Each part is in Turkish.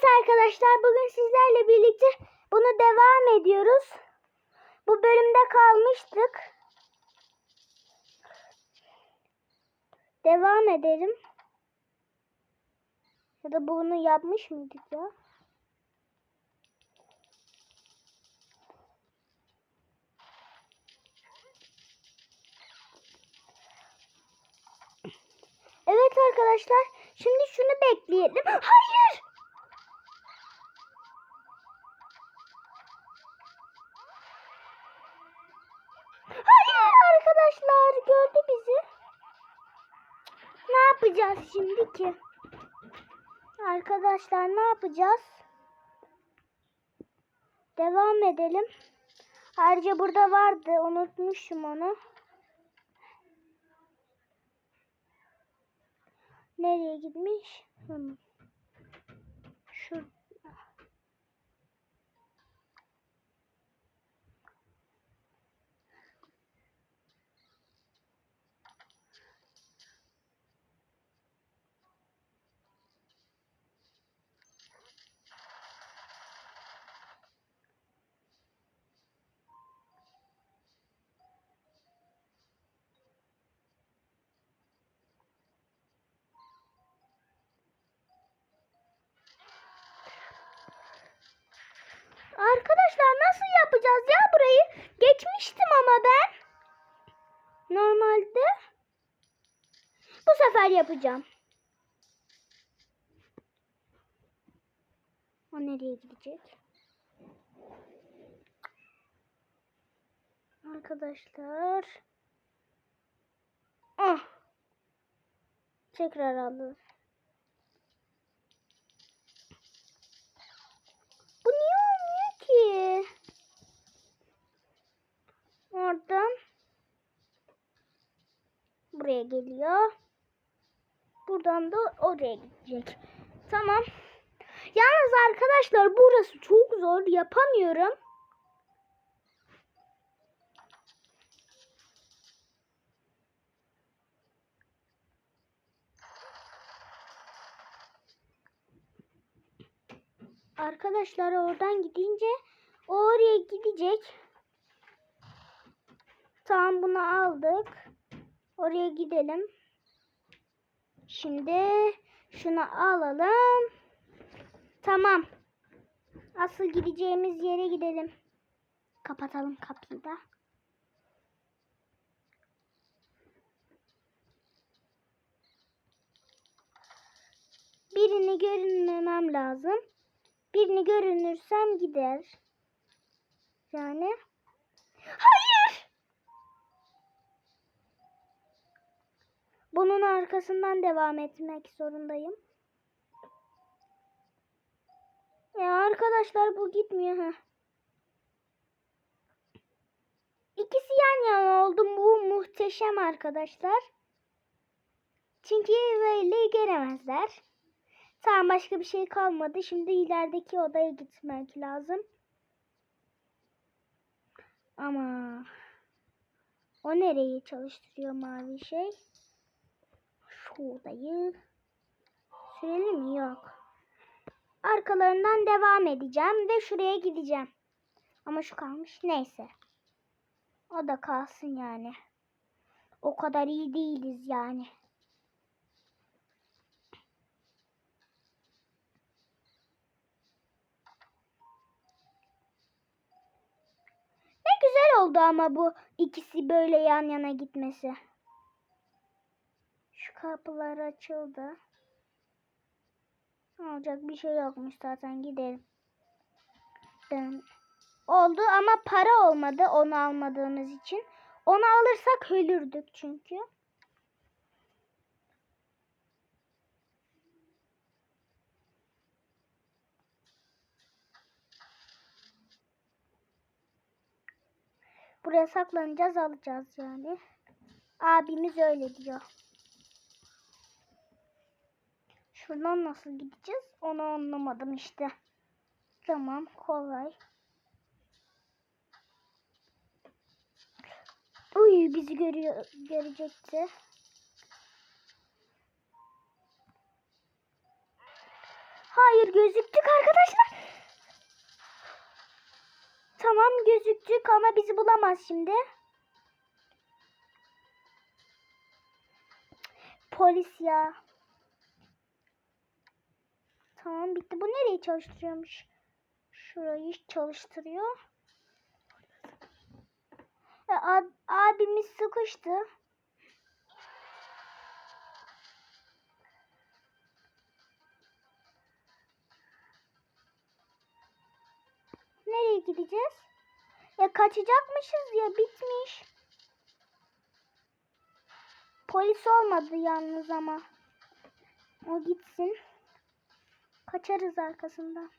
Evet arkadaşlar bugün sizlerle birlikte bunu devam ediyoruz. Bu bölümde kalmıştık. Devam edelim. Ya da bunu yapmış mıydık ya? Evet arkadaşlar. Şimdi şunu bekleyelim. Hayır. Hayır arkadaşlar gördü bizi. Ne yapacağız şimdi ki? Arkadaşlar ne yapacağız? Devam edelim. Ayrıca burada vardı. Unutmuşum onu. Nereye gitmiş? Hmm. Arkadaşlar nasıl yapacağız ya burayı? Geçmiştim ama ben. Normalde. Bu sefer yapacağım. O nereye gidecek? Arkadaşlar. Ah. Tekrar alır. Bu niye ki? Oradan buraya geliyor. Buradan da oraya gidecek. Tamam. Yalnız arkadaşlar burası çok zor. Yapamıyorum. Arkadaşlar oradan gidince oraya gidecek. Tamam bunu aldık. Oraya gidelim. Şimdi şunu alalım. Tamam. Asıl gideceğimiz yere gidelim. Kapatalım kapıyı da. Birini görünmemem lazım. Birini görünürsem gider. Yani. Hayır! Bunun arkasından devam etmek zorundayım. Ya arkadaşlar bu gitmiyor ha. İkisi yan yana oldu. Bu muhteşem arkadaşlar. Çünkü böyle göremezler. Tamam başka bir şey kalmadı. Şimdi ilerideki odaya gitmek lazım. Ama o nereyi çalıştırıyor mavi şey? Şu odayı sürelim? Yok. Arkalarından devam edeceğim ve şuraya gideceğim. Ama şu kalmış. Neyse. O da kalsın yani. O kadar iyi değiliz yani. Güzel oldu ama bu ikisi böyle yan yana gitmesi. Şu kapılar açıldı. Olacak bir şey yokmuş zaten gidelim. Dın. Oldu ama para olmadı onu almadığımız için. Onu alırsak ölürdük çünkü. Buraya saklanacağız alacağız yani. Abimiz öyle diyor. Şuradan nasıl gideceğiz onu anlamadım işte. Tamam kolay. Uy bizi görüyor görecekti. Hayır gözüktük arkadaşlar. Tamam gözüktük ama bizi bulamaz şimdi. Polis ya. Tamam bitti. Bu nereyi çalıştırıyormuş? Şurayı çalıştırıyor. E, ab- abimiz sıkıştı. Nereye gideceğiz? Ya kaçacakmışız ya bitmiş. Polis olmadı yalnız ama. O gitsin. Kaçarız arkasından.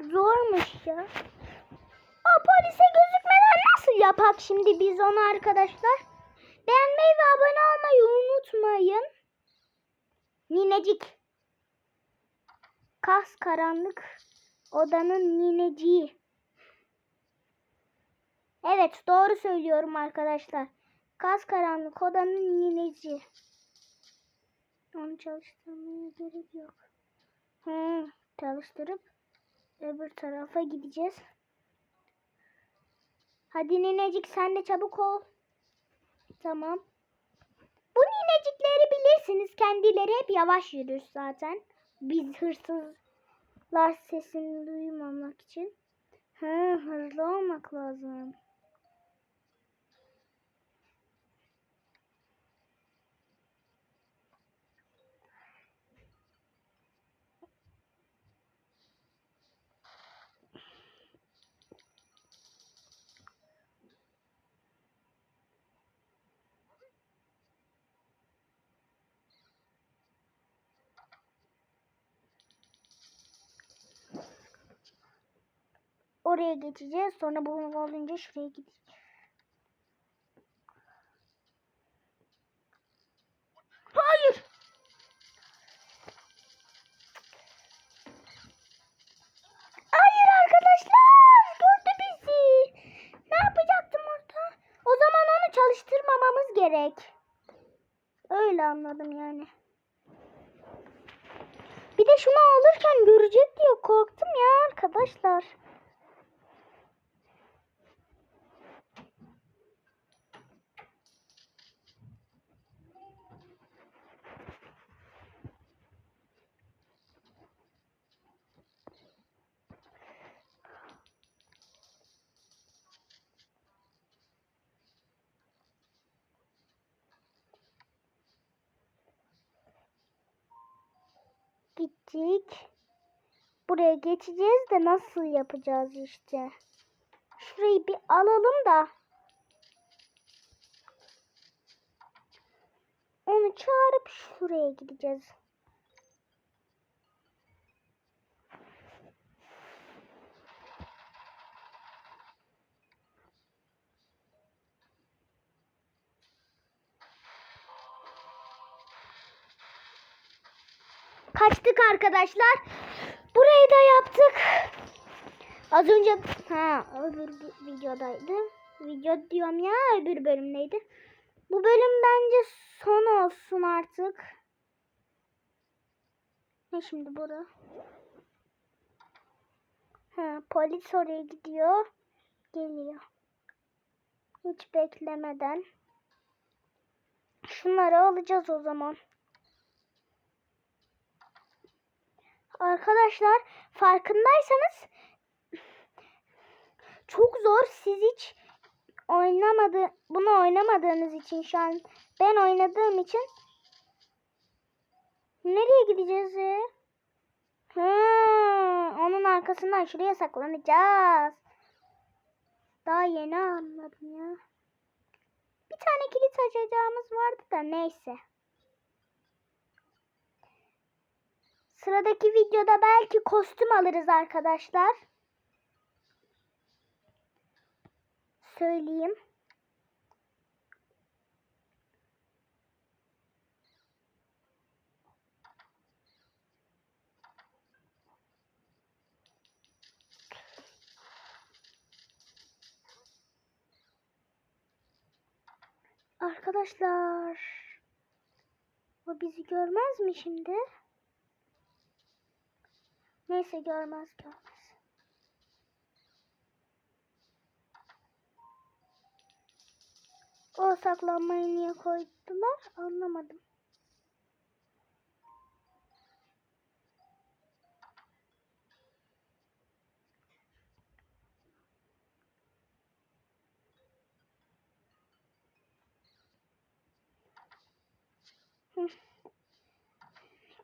Zormuş ya. O polise gözükmeden nasıl yapak şimdi biz onu arkadaşlar? Beğenmeyi ve abone olmayı unutmayın. Ninecik. Kas karanlık odanın nineciği. Evet doğru söylüyorum arkadaşlar. Kas karanlık odanın nineci. Onu çalıştırmaya gerek yok. Hı, çalıştırıp öbür tarafa gideceğiz. Hadi ninecik sen de çabuk ol. Tamam. Bu ninecikleri bilirsiniz. Kendileri hep yavaş yürür zaten. Biz hırsızlar sesini duymamak için. Hı, hızlı olmak lazım. Oraya geçeceğiz. Sonra bunu olunca şuraya gideceğiz. Hayır. Hayır arkadaşlar. Gördü bizi. Ne yapacaktım orada? O zaman onu çalıştırmamamız gerek. Öyle anladım yani. Bir de şunu alırken görecek diye korktum ya arkadaşlar. Gittik. Buraya geçeceğiz de nasıl yapacağız işte. Şurayı bir alalım da. Onu çağırıp şuraya gideceğiz. Kaçtık arkadaşlar. Burayı da yaptık. Az önce ha öbür videodaydı. Video diyorum ya öbür bölümdeydi. Bu bölüm bence son olsun artık. Ne şimdi bura? Ha, polis oraya gidiyor. Geliyor. Hiç beklemeden. Şunları alacağız o zaman. Arkadaşlar farkındaysanız çok zor. Siz hiç oynamadı bunu oynamadığınız için şu an ben oynadığım için nereye gideceğiz ya? Ha, onun arkasından şuraya saklanacağız. Daha yeni anladım ya. Bir tane kilit açacağımız vardı da neyse. Sıradaki videoda belki kostüm alırız arkadaşlar. Söyleyeyim. Arkadaşlar. O bizi görmez mi şimdi? Neyse görmez görmez. O saklanmayı niye koydular anlamadım. Hı.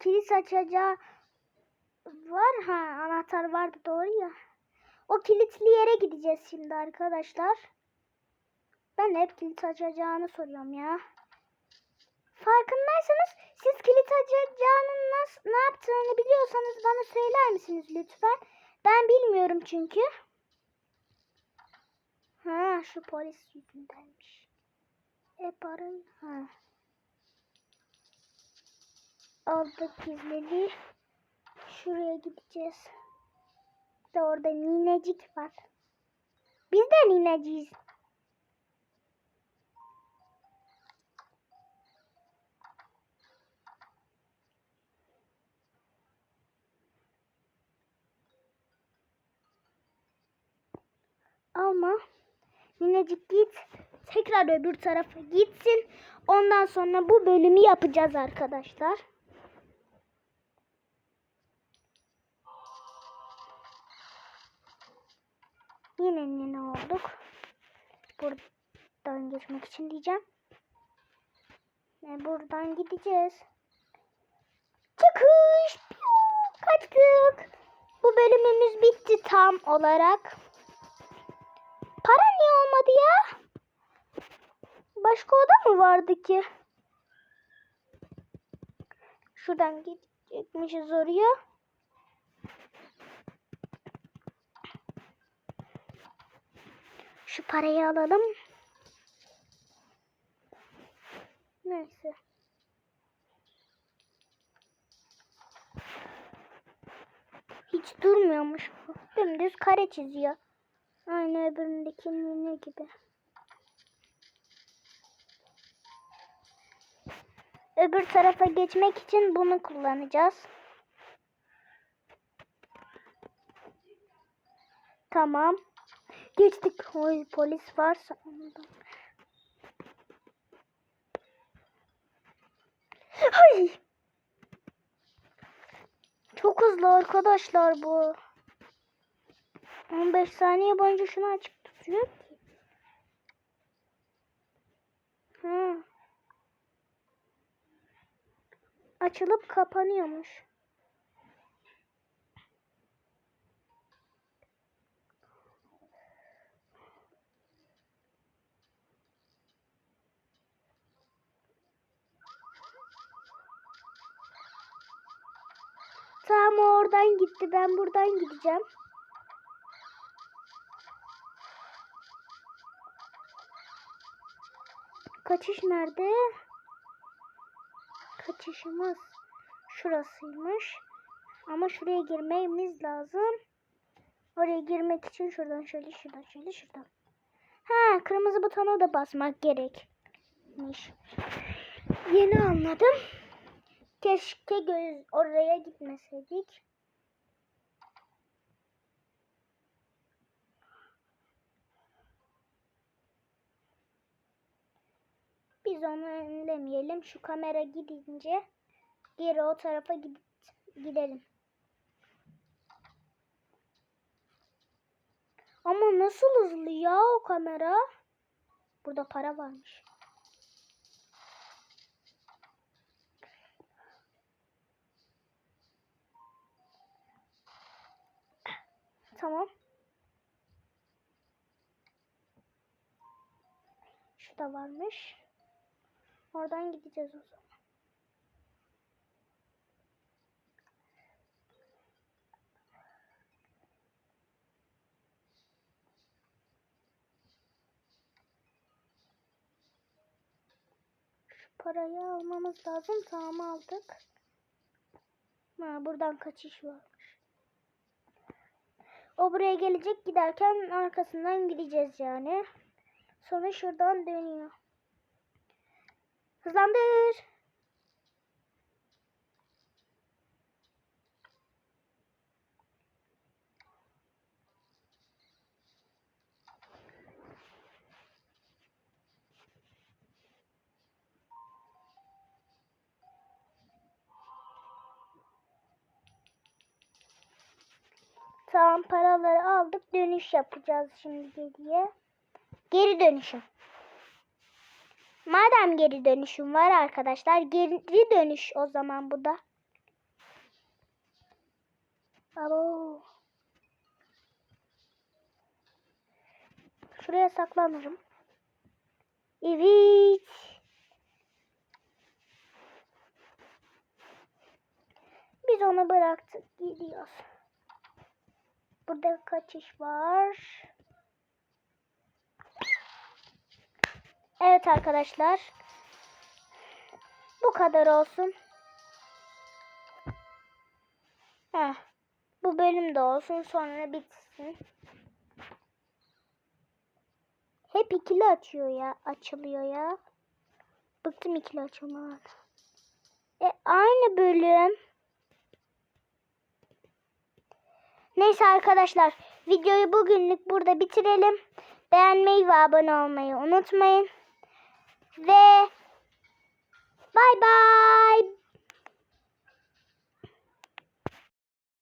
Kilit açacağı var ha anahtar vardı doğru ya. O kilitli yere gideceğiz şimdi arkadaşlar. Ben hep kilit açacağını soruyorum ya. Farkındaysanız siz kilit açacağının nasıl, ne yaptığını biliyorsanız bana söyler misiniz lütfen? Ben bilmiyorum çünkü. Ha şu polis yüzündenmiş. E parayı ha. Aldık gizliliği. Şuraya gideceğiz. De orada ninecik var. Biz de nineciyiz. Alma. Ninecik git. Tekrar öbür tarafa gitsin. Ondan sonra bu bölümü yapacağız arkadaşlar. Yine nene olduk. Buradan geçmek için diyeceğim. Ve buradan gideceğiz. Çıkış. Kaçtık. Bu bölümümüz bitti tam olarak. Para niye olmadı ya? Başka oda mı vardı ki? Şuradan gidecekmişiz oraya. Şu parayı alalım. Neyse. Hiç durmuyormuş bu. Dümdüz kare çiziyor. Aynı öbüründekinin ne gibi. Öbür tarafa geçmek için bunu kullanacağız. Tamam. Geçtik. Oy polis varsa. Ay. Çok hızlı arkadaşlar bu. 15 saniye boyunca şunu açık tutuyor ki. Açılıp kapanıyormuş. Oradan gitti. Ben buradan gideceğim. Kaçış nerede? Kaçışımız şurasıymış. Ama şuraya girmemiz lazım. Oraya girmek için şuradan şöyle şuradan şöyle şuradan. Ha kırmızı butona da basmak gerekmiş. Yeni anladım. Keşke göz oraya gitmeseydik. Biz onu önlemeyelim. Şu kamera gidince geri o tarafa gid gidelim. Ama nasıl hızlı ya o kamera? Burada para varmış. Tamam. Şurada varmış. Oradan gideceğiz o zaman. Şu parayı almamız lazım. Tamam aldık. Ha, buradan kaçış varmış. O buraya gelecek giderken arkasından gideceğiz yani. Sonra şuradan dönüyor. Hızlandır. Tamam paraları aldık. Dönüş yapacağız şimdi geriye. Geri dönüşüm. Madem geri dönüşüm var arkadaşlar. Geri dönüş o zaman bu da. Alo. Şuraya saklanırım. Evet. Biz onu bıraktık. Gidiyoruz. Burada kaçış var. Evet arkadaşlar. Bu kadar olsun. Heh. Bu bölüm de olsun sonra bitsin. Hep ikili açıyor ya. Açılıyor ya. Bıktım ikili açılmadan. E aynı bölüm. Neyse arkadaşlar videoyu bugünlük burada bitirelim. Beğenmeyi ve abone olmayı unutmayın. Ve bay bay.